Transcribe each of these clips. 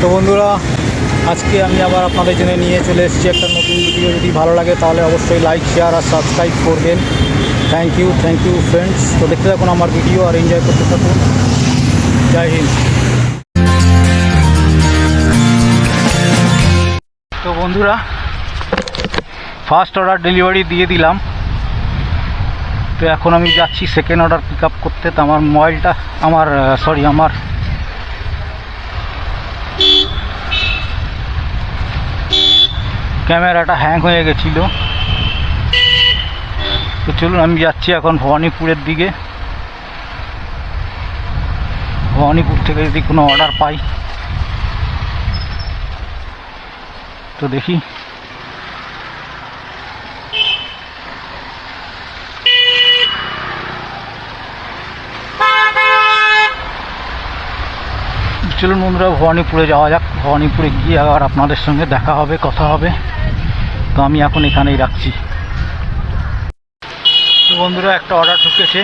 তো বন্ধুরা, আজকে আমি আবার আপনাদের জন্য নিয়ে চলে এসেছি একটা নতুন ভিডিও যদি ভালো লাগে তাহলে অবশ্যই লাইক শেয়ার আর সাবস্ক্রাইব করবেন। Thank you thank you friends তো দেখতে থাকুন আমার ভিডিও আর এনজয় করতে থাকুন। জয় হিন্দ। তো বন্ধুরা ফার্স্ট অর্ডার ডেলিভারি দিয়ে দিলাম। তো এখন আমি যাচ্ছি সেকেন্ড অর্ডার পিক আপ করতে। তো আমার মোবাইলটা আমার সরি আমার ক্যামেরাটা হ্যাং হয়ে গেছিল। তো চলুন, আমি যাচ্ছি এখন ভবানীপুরের দিকে। ভবানীপুর থেকে যদি কোনো অর্ডার পাই। তো দেখি। চলুন বন্ধুরা, ভবানীপুরে যাওয়া যাক। ভবানীপুরে গিয়ে আবার আপনাদের সঙ্গে দেখা হবে, কথা হবে। তো আমি এখন এখানেই রাখছি। তো বন্ধুরা, একটা অর্ডার ঢুকেছে।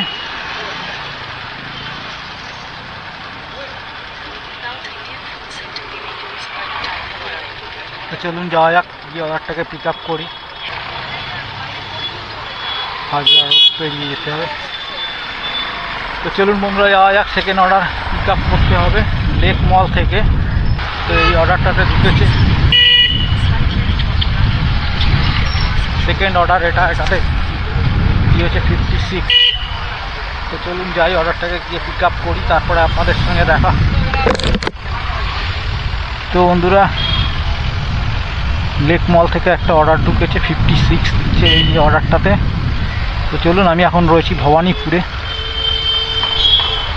চলুন যাওয়া যাক, গিয়ে অর্ডারটাকে পিক আপ করি। হাজার পেরিয়ে যেতে হবে। তো চলুন বন্ধুরা, যাওয়া যাক সেকেন্ড অর্ডার পিক আপ করতে হবে। লেক মল থেকে। তো এই অর্ডারটাতে ঢুকেছে। সেকেন্ড অর্ডার এটা এটাতে। দিয়েছে ফিফটি সিক্স তো চলুন যাই অর্ডারটাকে গিয়ে পিক আপ করি, তারপরে আপনাদের সঙ্গে দেখা। তো বন্ধুরা লেক মল থেকে একটা অর্ডার ঢুকেছে ফিফটি সিক্স দিচ্ছে এই অর্ডারটাতে তো চলুন, আমি এখন রয়েছি ভবানীপুরে।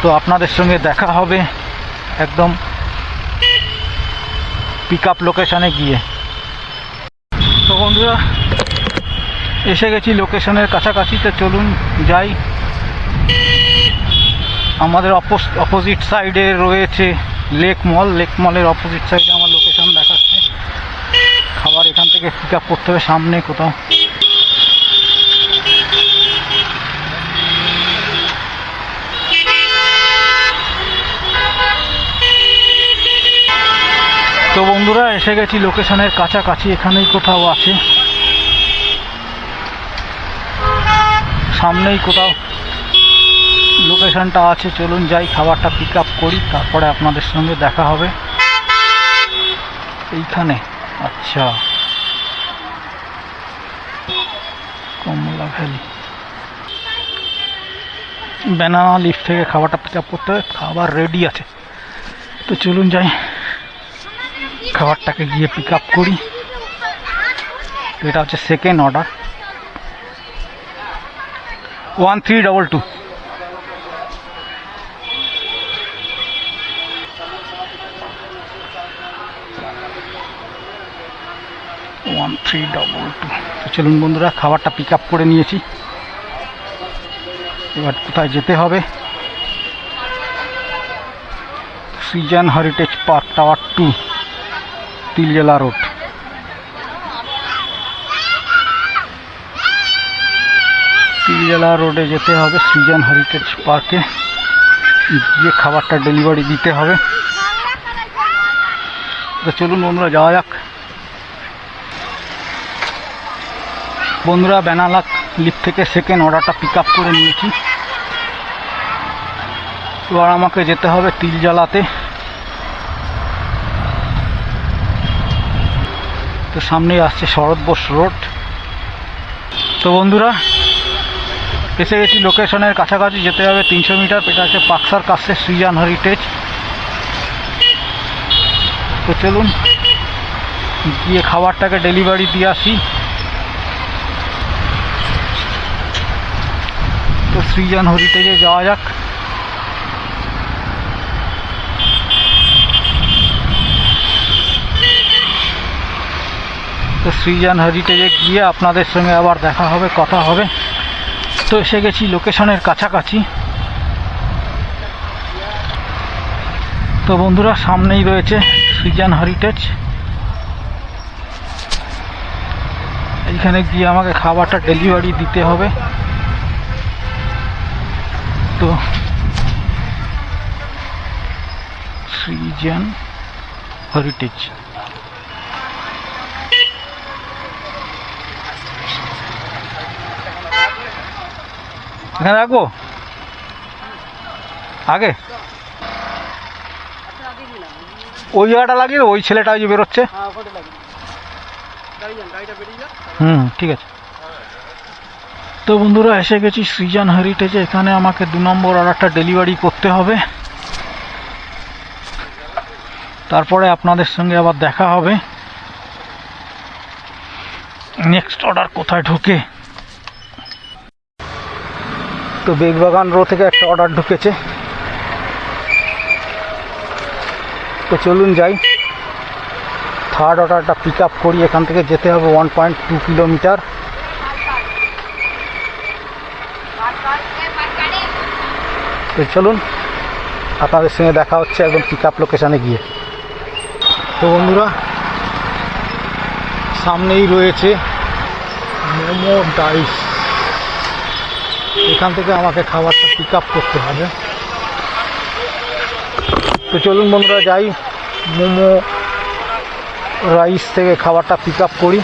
তো আপনাদের সঙ্গে দেখা হবে একদম পিক আপ লোকেশানে গিয়ে। তো বন্ধুরা এসে গেছি লোকেশনের কাছাকাছি, তো চলুন যাই। আমাদের অপোস অপোজিট সাইডে রয়েছে লেক মল লেক মলের অপোজিট সাইডে আমার লোকেশন দেখাচ্ছে। খাবার এখান থেকে পিক আপ করতে হবে, সামনে কোথাও। তো বন্ধুরা, এসে গেছি লোকেশনের কাছাকাছি, এখানেই কোথাও আছে। সামনেই কোথাও লোকেশনটা আছে, চলুন যাই, খাবারটা পিক আপ করি, তারপরে আপনাদের সঙ্গে দেখা হবে। এইখানে আচ্ছা। কমলা ভ্যালি। ব্যানানা লিফ থেকে খাবারটা পিক আপ করতে হবে, খাবার রেডি আছে। তো চলুন যাই, খাবারটাকে গিয়ে পিক আপ করি। এটা হচ্ছে second order one three double two one three double two তো চলুন বন্ধুরা, খাবারটা পিক আপ করে নিয়েছি। এবার কোথায় যেতে হবে? Srijan heritage park tower to Tiljala road Tiljala রোডে যেতে হবে সৃজন হেরিটেজ পার্কে গিয়ে খাবারটা ডেলিভারি দিতে হবে। তো চলুন বন্ধুরা, যাওয়া যাক। বন্ধুরা বেনালা লিফট থেকে সেকেন্ড অর্ডারটা পিক আপ করে নিয়েছি। এবার আমাকে যেতে হবে তিল জ্বালাতে তো সামনেই আসছে শরৎ বোস রোড তো বন্ধুরা গেছি লোকেশনের কাছাকাছি, যেতে হবে তিনশো মিটার। এটা হচ্ছে পাকসার কাছে সৃজন হেরিটেজ তো চলুন, গিয়ে খাবারটাকে ডেলিভারি দিয়ে আসি। তো সৃজন হেরিটেজে যাওয়া যাক। তো সৃজন হেরিটেজে গিয়ে আপনাদের সঙ্গে আবার দেখা হবে, কথা হবে। তো এসে গেছি লোকেশনের কাছাকাছি। তো বন্ধুরা, সামনেই রয়েছে সৃজন হেরিটেজ এইখানে গিয়ে আমাকে খাবারটা ডেলিভারি দিতে হবে। তো সৃজন হেরিটেজ এখানে রাখব? আগে? ওই জায়গাটা লাগিয়ে ওই ছেলেটা যে বেরোচ্ছে। হুম, ঠিক আছে। তো বন্ধুরা, এসে গেছি সৃজন হেরিটেজে এখানে আমাকে দু নম্বর অর্ডারটা ডেলিভারি করতে হবে। তারপরে আপনাদের সঙ্গে আবার দেখা হবে। নেক্সট অর্ডার কোথায় ঢোকে? তো বেগবাগান রো থেকে একটা অর্ডার ঢুকেছে। তো চলুন যাই। থার্ড অর্ডারটা পিক আপ করি, এখান থেকে যেতে হবে ওয়ান পয়েন্ট টু কিলোমিটার তো চলুন, আপনাদের সঙ্গে দেখা হচ্ছে একদম পিক আপ লোকেশানে গিয়ে। তো বন্ধুরা, সামনেই রয়েছে মোমো ডাইস। এখান থেকে আমাকে খাবারটা পিক আপ করতে হবে। তো চলুন বন্ধুরা, যাই। মোমো রাইস থেকে খাবারটা পিক আপ করি।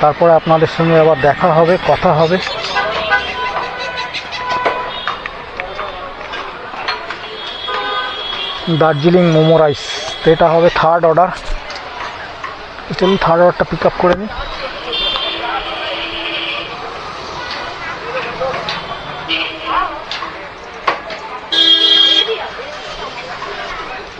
তারপরে আপনাদের সঙ্গে আবার দেখা হবে, কথা হবে। দার্জিলিং মোমো রাইস এটা হবে থার্ড অর্ডার চলুন থার্ড অর্ডারটা পিক আপ করে নিই।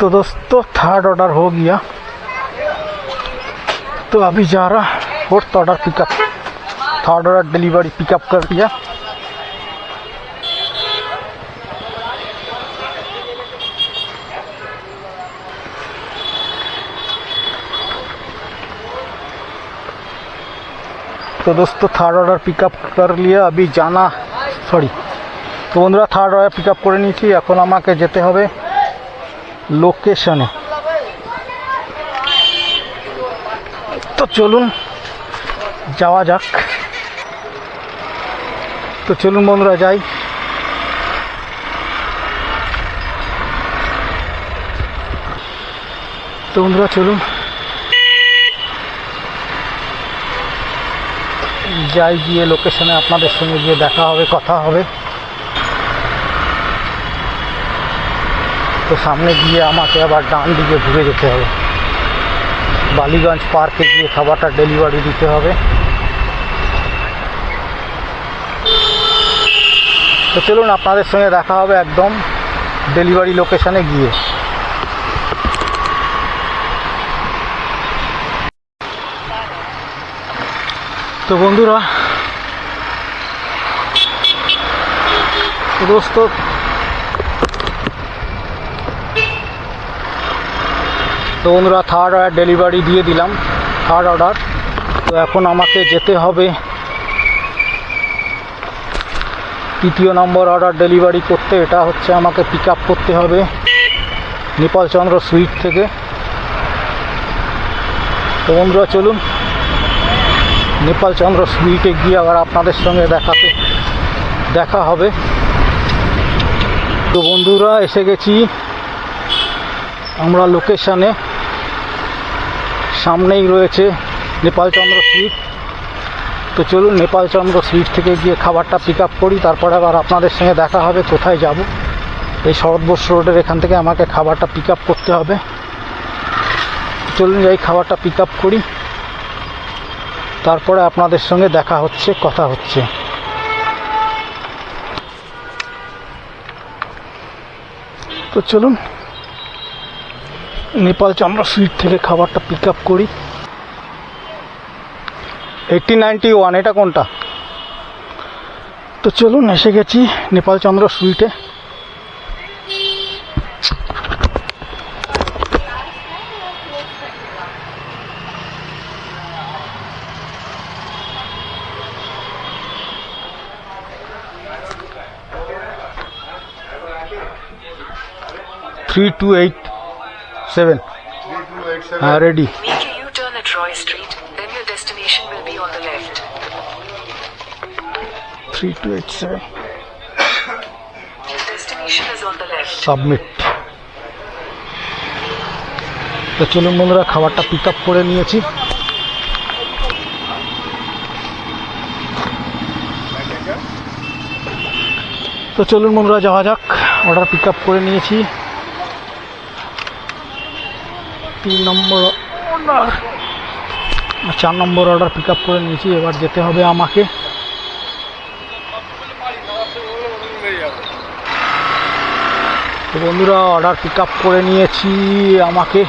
तो दोस्तों थर्ड ऑर्डर हो गया। तो अभी जा रहा fourth order pickup third order delivery pickup कर दिया। तो दोस्तों थर्ड ऑर्डर पिकअप कर लिया, अभी जाना सॉरी তো বন্ধুরা থার্ড অর্ডার পিক আপ করে নিয়েছি। এখন আমাকে যেতে হবে লোকেশনে তো চলুন, যাওয়া যাক। তো চলুন বন্ধুরা, যাই। তো বন্ধুরা, চলুন। যাই গিয়ে লোকেশনে আপনাদের সঙ্গে গিয়ে দেখা হবে, কথা হবে। তো সামনে গিয়ে আমাকে আবার ডান দিকে ঘুরে যেতে হবে। বালিগঞ্জ পার্কে গিয়ে খাবারটা ডেলিভারি দিতে হবে। তো চলুন আপনাদের সঙ্গে দেখা হবে একদম ডেলিভারি লোকেশনে গিয়ে। তো বন্ধুরা দোস্ত তো বন্ধুরা থার্ড অর্ডার ডেলিভারি দিয়ে দিলাম থার্ড অর্ডার তো এখন আমাকে যেতে হবে। তৃতীয় নম্বর অর্ডার ডেলিভারি করতে, এটা হচ্ছে আমাকে পিক আপ করতে হবে নেপালচন্দ্র সুইট থেকে। তো বন্ধুরা, চলুন নেপালচন্দ্র সুইটে গিয়ে আবার আপনাদের সঙ্গে দেখাতে, দেখা হবে। তো বন্ধুরা, এসে গেছি আমরা লোকেশানে সামনেই রয়েছে নেপালচন্দ্র সুইট তো চলুন নেপালচন্দ্র সুইট থেকে গিয়ে খাবারটা পিক আপ করি, তারপরে আবার আপনাদের সঙ্গে দেখা হবে কোথায় যাব। এই শরৎবোস রোডের এখান থেকে আমাকে খাবারটা পিক আপ করতে হবে। চলুন যাই খাবারটা পিক আপ করি। তারপরে আপনাদের সঙ্গে দেখা হচ্ছে, কথা হচ্ছে। তো চলুন নেপাল চামড়া সুইট থেকে খাবারটা পিক আপ করি। এইটটি নাইনটি ওয়ান এটা কোনটা? তো চলুন, এসে গেছি নেপাল চন্দ্র সুইটে। থ্রি টু এইট সেভেন হ্যাঁ ready Make a U-turn at Roy Street, then your destination will be on the left. Three two eight seven Your destination is on the left. Submit তো চলুন বন্ধুরা খাবারটা পিক আপ করে নিয়েছি তো চলুন বন্ধুরা যাওয়া যাক অর্ডার পিক আপ করে নিয়েছি তিন নম্বর চার নম্বর অর্ডার পিক আপ করে নিয়েছি, এবার যেতে হবে আমাকে। তো বন্ধুরা অর্ডার পিক আপ করে নিয়েছি আমাকে।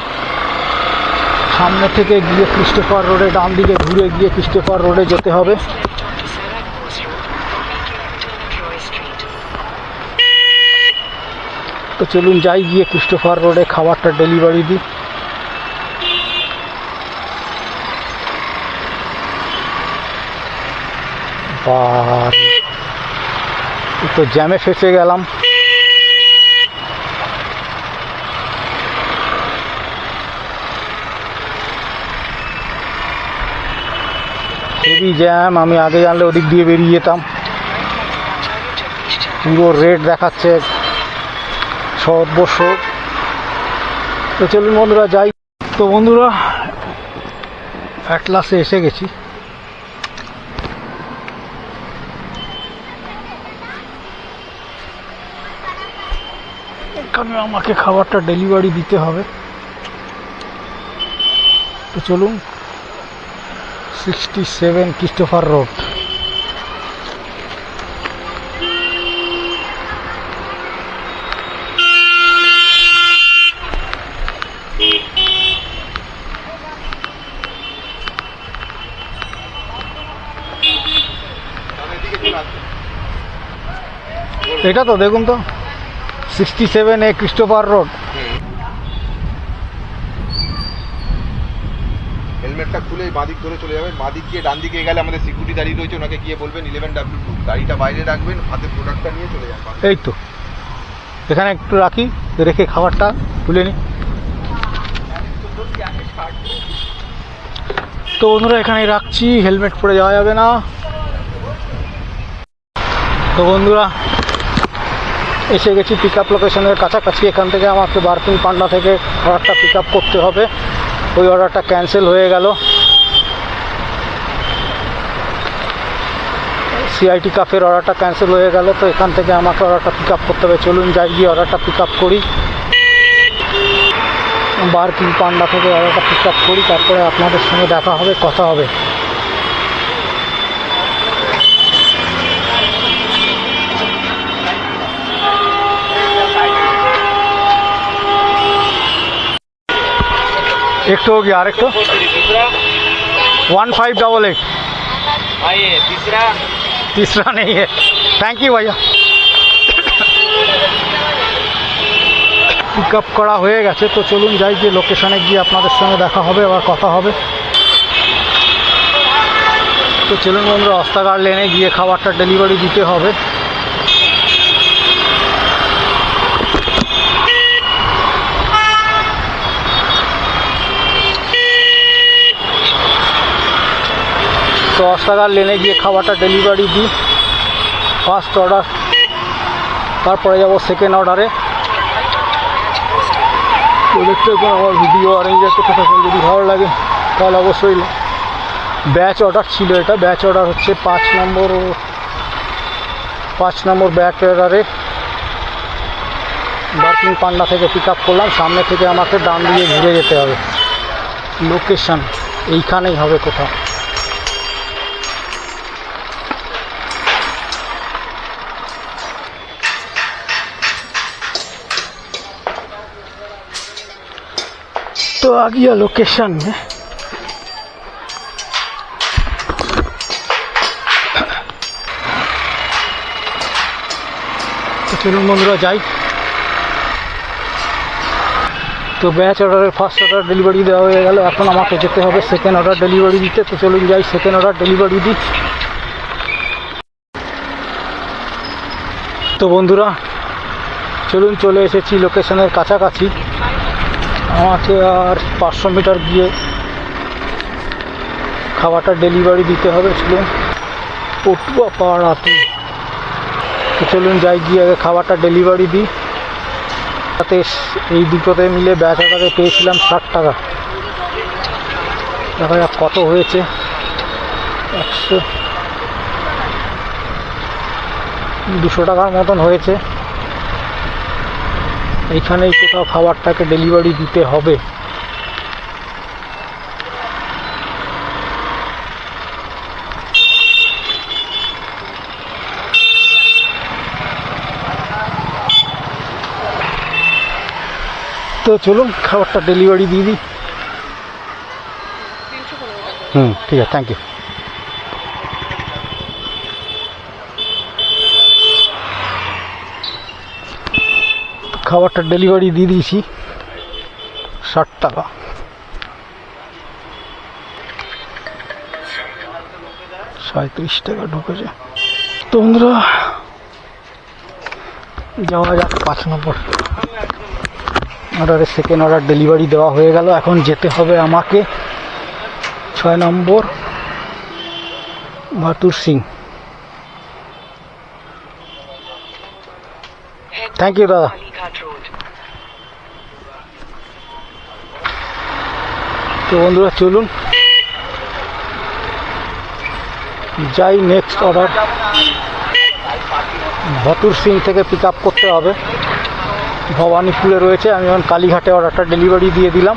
সামনে থেকে গিয়ে ক্রিস্টোফার রোডে ডান দিকে ঘুরে গিয়ে ক্রিস্টোফার রোডে যেতে হবে. তো চলুন যাই গিয়ে ক্রিস্টোফার রোডে খাবারটা ডেলিভারি দিই। এই তো জ্যামে ফেসে গেলাম। জ্যাম আমি আগে জানলে ওদিক দিয়ে বেরিয়ে যেতাম। পুরো রেট দেখাচ্ছে সর্বস্ব। তো চলুন বন্ধুরা, যাই। তো বন্ধুরা অ্যাটলাসে এসে গেছি। এখানে আমাকে খাবারটা ডেলিভারি দিতে হবে। তো চলুন সিক্সটি সেভেন ক্রিস্টোফার রোড এটা তো দেখুন তো। Sixty seven A Christopher road হেলমেটটা খুলে বাদিক ধরে চলে যাবেন। বাদিক গিয়ে ডান দিকে গেলে আমাদের সিকিউরিটি দাঁড়িয়ে রয়েছে ওনাকে গিয়ে বলবেন ইলেভেন ডাব্লিউ টু গাড়িটা বাইরে রাখবেন হাতে প্রোডাক্টটা নিয়ে চলে যান এই তো। এখানে একটু রাখি রেখে খাবারটা তুলে নিই তো বন্ধুরা এখানে রাখছি হেলমেট পরে যাওয়া যাবে না। তো বন্ধুরা এসে গেছি পিক আপ লোকেশনের কাছাকাছি। এখান থেকে আমাকে বার্কিং পান্ডা থেকে অর্ডারটা পিক আপ করতে হবে। ওই অর্ডারটা ক্যান্সেল হয়ে গেল। সিআইটি কাফের অর্ডারটা ক্যান্সেল হয়ে গেল। তো এখান থেকে আমাকে অর্ডারটা পিক আপ করতে হবে। চলুন যাই, গিয়ে অর্ডারটা পিক আপ করি। বার্কিং পান্ডা থেকে অর্ডারটা পিক আপ করি। তারপরে আপনাদের সঙ্গে দেখা হবে, কথা হবে। একটু हो गया আর একটু तीसरा वन फाइव डबल एट आइए तीसरा तीसरा नहीं है थैंक यू भैया পিক আপ করা হয়ে গেছে তো চলুন যাই যে লোকেশনে গিয়ে আপনাদের সঙ্গে দেখা হবে আবার কথা হবে তো চলুন বন্ধুরা অস্তাগার লেনে গিয়ে খাবারটা ডেলিভারি দিতে হবে তো অস্তাগার লেনে গিয়ে খাবারটা ডেলিভারি দিই। ফার্স্ট অর্ডার তারপরে যাব সেকেন্ড অর্ডারে দেখতে আমার ভিডিও এনজয় করতে থাকুন, যদি ভালো লাগে, তাহলে অবশ্যই ব্যাচ অর্ডার ছিল এটা। ব্যাচ অর্ডার হচ্ছে পাঁচ নম্বর পাঁচ নম্বর ব্যাচ অর্ডারে বার্কিং পান্ডা থেকে পিক আপ করলাম। সামনে থেকে আমাকে ডান দিয়ে ঘুরে যেতে হবে। লোকেশান এইখানেই হবে কোথাও। आ गया लोकेशन में তো চলুন বন্ধুরা যাই তো ব্যাচ অর্ডারের ফার্স্ট অর্ডার ডেলিভারি দেওয়া হয়ে গেল এখন আমাকে যেতে হবে সেকেন্ড অর্ডার ডেলিভারি দিতে তো চলুন যাই সেকেন্ড অর্ডার ডেলিভারি দিই তো বন্ধুরা চলুন চলে এসেছি লোকেশনের কাছাকাছি আমাকে আর পাঁচশো মিটার গিয়ে খাবারটা ডেলিভারি দিতে হবে চলুন পটুয়া পাড়াতে। তো চলুন যাই গিয়ে আগে খাবারটা ডেলিভারি দিই। তাতে এই দুটোতে মিলে ব্যাচ আকারে পেয়েছিলাম ষাট টাকা। দেখা যাক কত হয়েছে। একশো, দুশো টাকার মতন হয়েছে। এইখানেই কোথাও খাবারটাকে ডেলিভারি দিতে হবে। তো চলুন খাবারটা ডেলিভারি দিয়ে দিই। হুম ঠিক আছে থ্যাংক ইউ খাবারটা ডেলিভারি দিয়ে দিয়েছি, ষাট টাকা। সাঁত্রিশ টাকা ঢুকেছে। তো বন্ধুরা, যাওয়া যাক পাঁচ নম্বর। অর্ডারের সেকেন্ড অর্ডার ডেলিভারি দেওয়া হয়ে গেল। এখন যেতে হবে আমাকে ছয় নম্বর বাতুর সিং। থ্যাংক ইউ দাদা। তো বন্ধুরা, চলুন। যাই নেক্সট অর্ডার ভতুর সিং থেকে পিক আপ করতে হবে। ভবানীপুরে রয়েছে। আমি এখন কালীঘাটে অর্ডারটা ডেলিভারি দিয়ে দিলাম।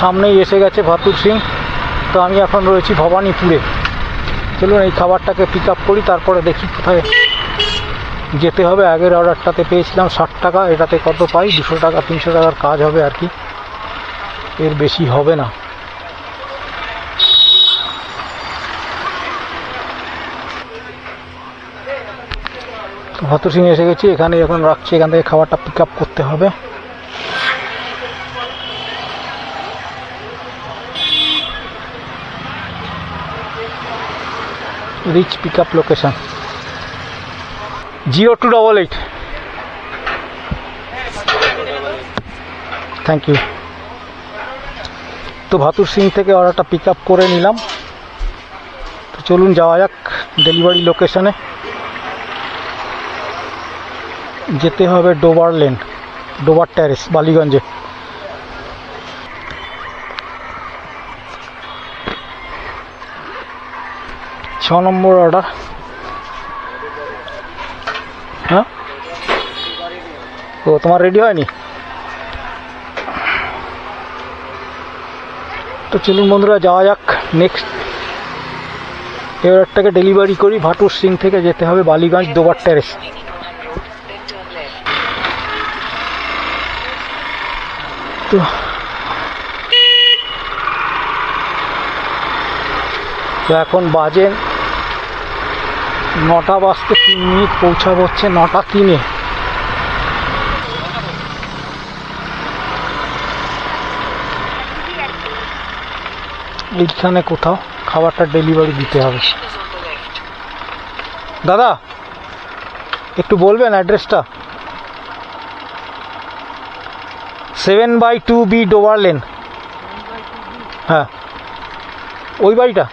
সামনেই এসে গেছে ভাতুর সিং। তো আমি এখন রয়েছি ভবানীপুরে। চলুন, এই খাবারটাকে পিক আপ করি, তারপরে দেখি কোথায় যেতে হবে। আগের অর্ডারটাতে পেয়েছিলাম ষাট টাকা, এটাতে কত পাই? দুশো টাকা, তিনশো টাকার কাজ হবে আর কি। এর বেশি হবে না। ভত সিং এসে গেছি এখানে এখন রাখছি, এখান থেকে খাবারটা পিক আপ করতে হবে। Reach pick up location zero two double eight. Thank you তো ভাতুর সিং থেকে অর্ডারটা পিক আপ করে নিলাম। তো চলুন যাওয়া যাক ডেলিভারি লোকেশনে যেতে হবে ডোবার লেন ডোবার ট্যারেস বালিগঞ্জে। ছ নম্বর অর্ডার হ্যাঁ? ও, তোমার রেডি হয়নি? তো চলুন বন্ধুরা, যাওয়া যাক নেক্সট এবারটাকে ডেলিভারি করি, ভাটুর সিং থেকে যেতে হবে বালিগঞ্জ দোবার left. তো তো এখন বাজে নটা বাজতে তিন মিনিট পৌঁছাবো হচ্ছে নটা তিনে। এইখানে কোথাও খাবারটা ডেলিভারি দিতে হবে. দাদা, একটু বলবেন অ্যাড্রেসটা? Seven by two B Dover lane. হ্যাঁ। ওই বাড়িটা?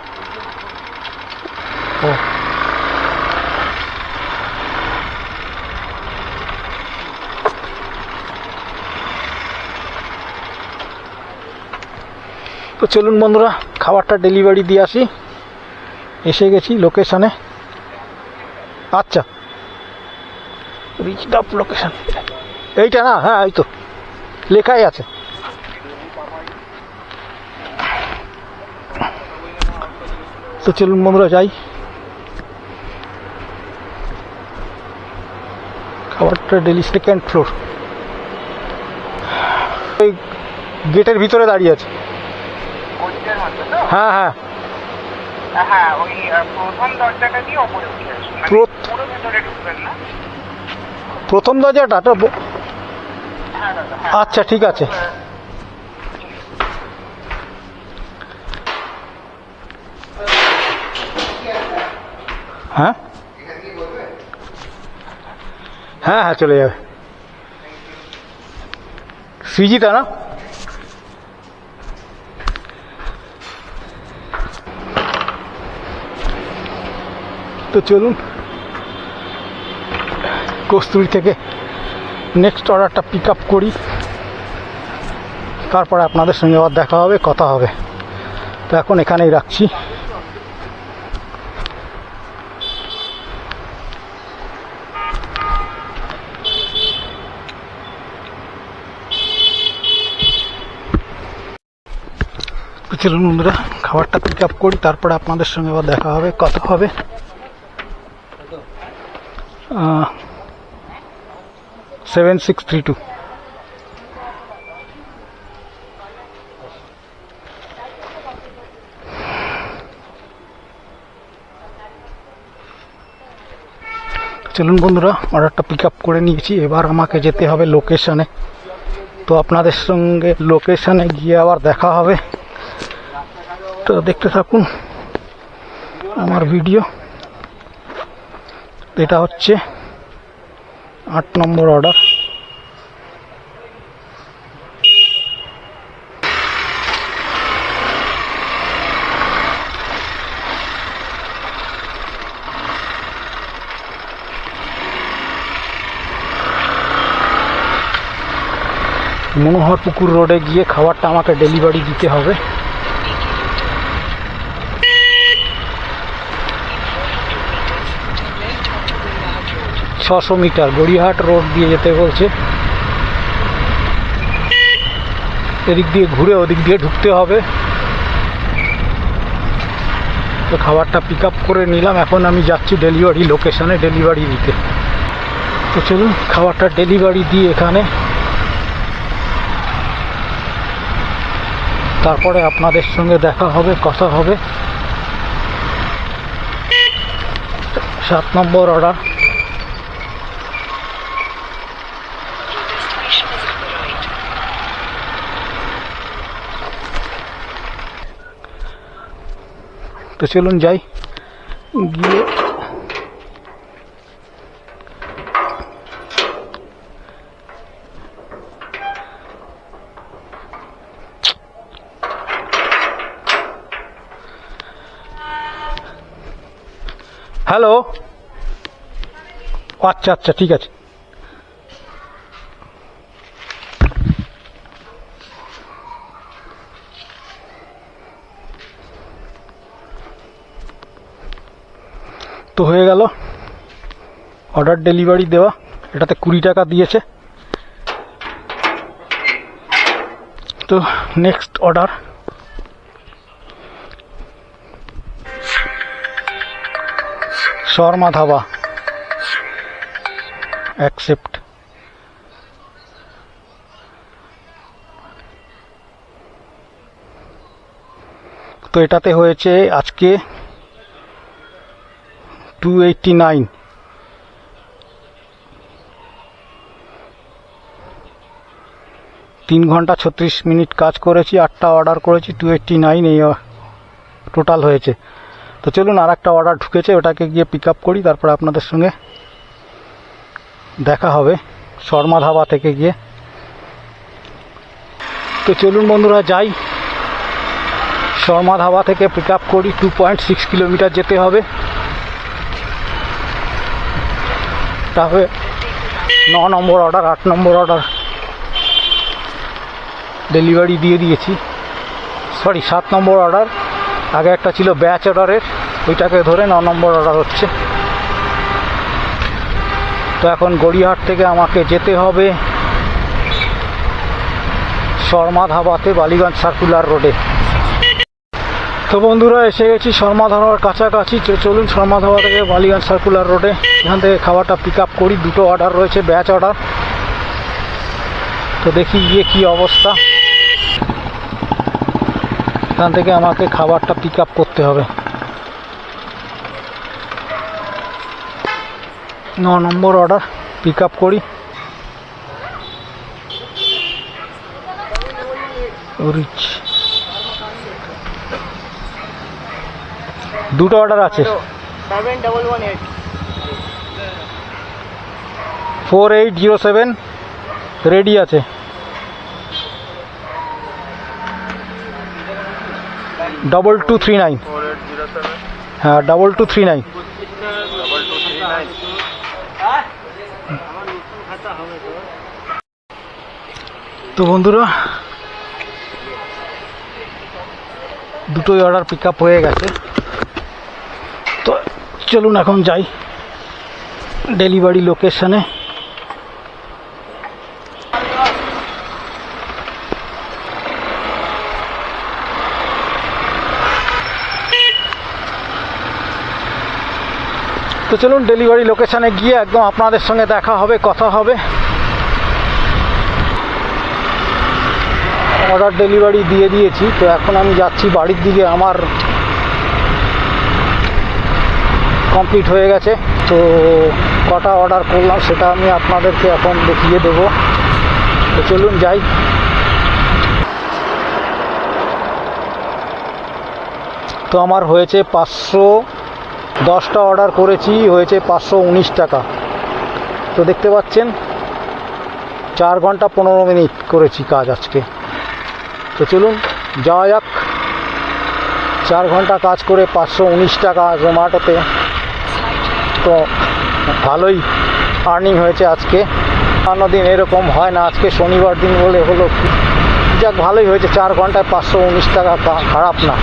চলুন বন্ধুরা খাবারটা ডেলিভারি দিয়ে আসি। এসে গেছি লোকেশনে আচ্ছা। রিচড আপ লোকেশন এইটা না হ্যাঁ এই তো। লেখাই আছে। তো চলুন বন্ধুরা যাই। খাবারটা ডেলি সেকেন্ড ফ্লোর ওই গেটের ভিতরে দাঁড়িয়ে আছে। হ্যাঁ হ্যাঁ। হ্যাঁ ওই প্রথম দরজাটা দিয়ে ওপরে উঠে আসুন। মানে পুরো ভেতরে ঢুকবেন না। প্রথম দরজাটা? তো হ্যাঁ হ্যাঁ। আচ্ছা ঠিক আছে। হ্যাঁ? হ্যাঁ হ্যাঁ চলে যাবে। সৃজিতা না? তো চলুন। কস্তুরি থেকে নেক্সট অর্ডারটা পিক আপ করি। তারপরে আপনাদের সঙ্গে আবার দেখা হবে, কথা হবে। তো এখন এখানেই রাখছি। চলুন বন্ধুরা, খাবারটা পিক আপ করি, তারপরে আপনাদের সঙ্গে আবার দেখা হবে, কথা হবে। সেভেন সিক্স থ্রি টু চলুন বন্ধুরা, অর্ডারটা পিক আপ করে নিয়েছি। এবার আমাকে যেতে হবে লোকেশনে তো আপনাদের সঙ্গে লোকেশনে গিয়ে আবার দেখা হবে। তো দেখতে থাকুন আমার ভিডিও এটা হচ্ছে আট নম্বর অর্ডার। মনোহর পুকুর রোডে গিয়ে খাবারটা আমাকে ডেলিভারি দিতে হবে। ছশো মিটার গড়িয়াহাট রোড দিয়ে যেতে বলছে। এদিক দিয়ে ঘুরে ওদিক দিয়ে ঢুকতে হবে। তো খাবারটা পিক আপ করে নিলাম। এখন আমি যাচ্ছি ডেলিভারি লোকেশনে ডেলিভারি দিতে। তো চলুন, খাবারটা ডেলিভারি দিই এখানে। তারপরে আপনাদের সঙ্গে দেখা হবে, কথা হবে। সাত নম্বর order Destination is on the right. তো চলুন যাই। গিয়ে হ্যালো। আচ্ছা আচ্ছা ঠিক আছে। তো হয়ে গেল। অর্ডার ডেলিভারি দেওয়া। এটাতে কুড়ি টাকা দিয়েছে। তো next order Sharma Dhaba. Accept তো এটাতে হয়েছে আজকে টু এইটটি নাইন তিন ঘণ্টা ছত্রিশ মিনিট কাজ করেছি, আটটা অর্ডার করেছি টু এইটটি নাইন এই টোটাল হয়েছে। তো চলুন আর একটা অর্ডার ঢুকেছে, ওটাকে গিয়ে পিক আপ করি, তারপরে আপনাদের সঙ্গে দেখা হবে, শর্মা ধাবা থেকে গিয়ে। তো চলুন বন্ধুরা, যাই। শর্মা ধাবা থেকে পিক আপ করি টু পয়েন্ট সিক্স কিলোমিটার যেতে হবে। তাহলে ন নম্বর অর্ডার, আট নম্বর অর্ডার ডেলিভারি দিয়ে দিয়েছি। সরি সাত নম্বর অর্ডার। আগে একটা ছিল ব্যাচ অর্ডারের ওইটাকে ধরে ন নম্বর অর্ডার হচ্ছে। তো এখন গড়িয়াহাট থেকে আমাকে যেতে হবে শর্মা ধাবাতে, বালিগঞ্জ সার্কুলার রোডে। তো বন্ধুরা, এসে গেছি শর্মা ধাবার কাছাকাছি। চলুন শর্মা ধাবা থেকে বালিগঞ্জ সার্কুলার রোডে এখান থেকে খাবারটা পিক আপ করি। দুটো অর্ডার রয়েছে ব্যাচ অর্ডার তো দেখি গিয়ে কি অবস্থা। এখান থেকে আমাকে খাবারটা পিক আপ করতে হবে। ন নম্বর অর্ডার পিক আপ করি। রিচ। দুটো অর্ডার আছে। Seven double one eight four eight zero seven ready আছে। ডবল টু থ্রি নাইন হ্যাঁ ডবল টু থ্রি নাইন তো বন্ধুরা দুটোই অর্ডার পিক আপ হয়ে গেছে। চলুন এখন যাই ডেলিভারি লোকেশনে। তো চলুন ডেলিভারি লোকেশনে গিয়ে একদম আপনাদের সঙ্গে দেখা হবে, কথা হবে। অর্ডার ডেলিভারি দিয়ে দিয়েছি, তো এখন আমি যাচ্ছি বাড়ির দিকে। আমার কমপ্লিট হয়ে গেছে। তো কটা অর্ডার করলাম সেটা আমি আপনাদেরকে এখন দেখিয়ে দেবো। তো চলুন যাই। তো আমার হয়েছে পাঁচশো দশটা অর্ডার করেছি, হয়েছে পাঁচশো উনিশ টাকা। তো দেখতে পাচ্ছেন, চার ঘণ্টা পনেরো মিনিট করেছি কাজ আজকে। তো চলুন যাওয়া যাক। চার ঘণ্টা কাজ করে পাঁচশো উনিশ টাকা জোম্যাটোতে তো ভালোই আর্নিং হয়েছে আজকে। অন্য দিন এরকম হয় না, আজকে শনিবার দিন বলে হলো। যাক, ভালোই হয়েছে, চার ঘন্টায় পাঁচশো উনিশ টাকা, খারাপ না।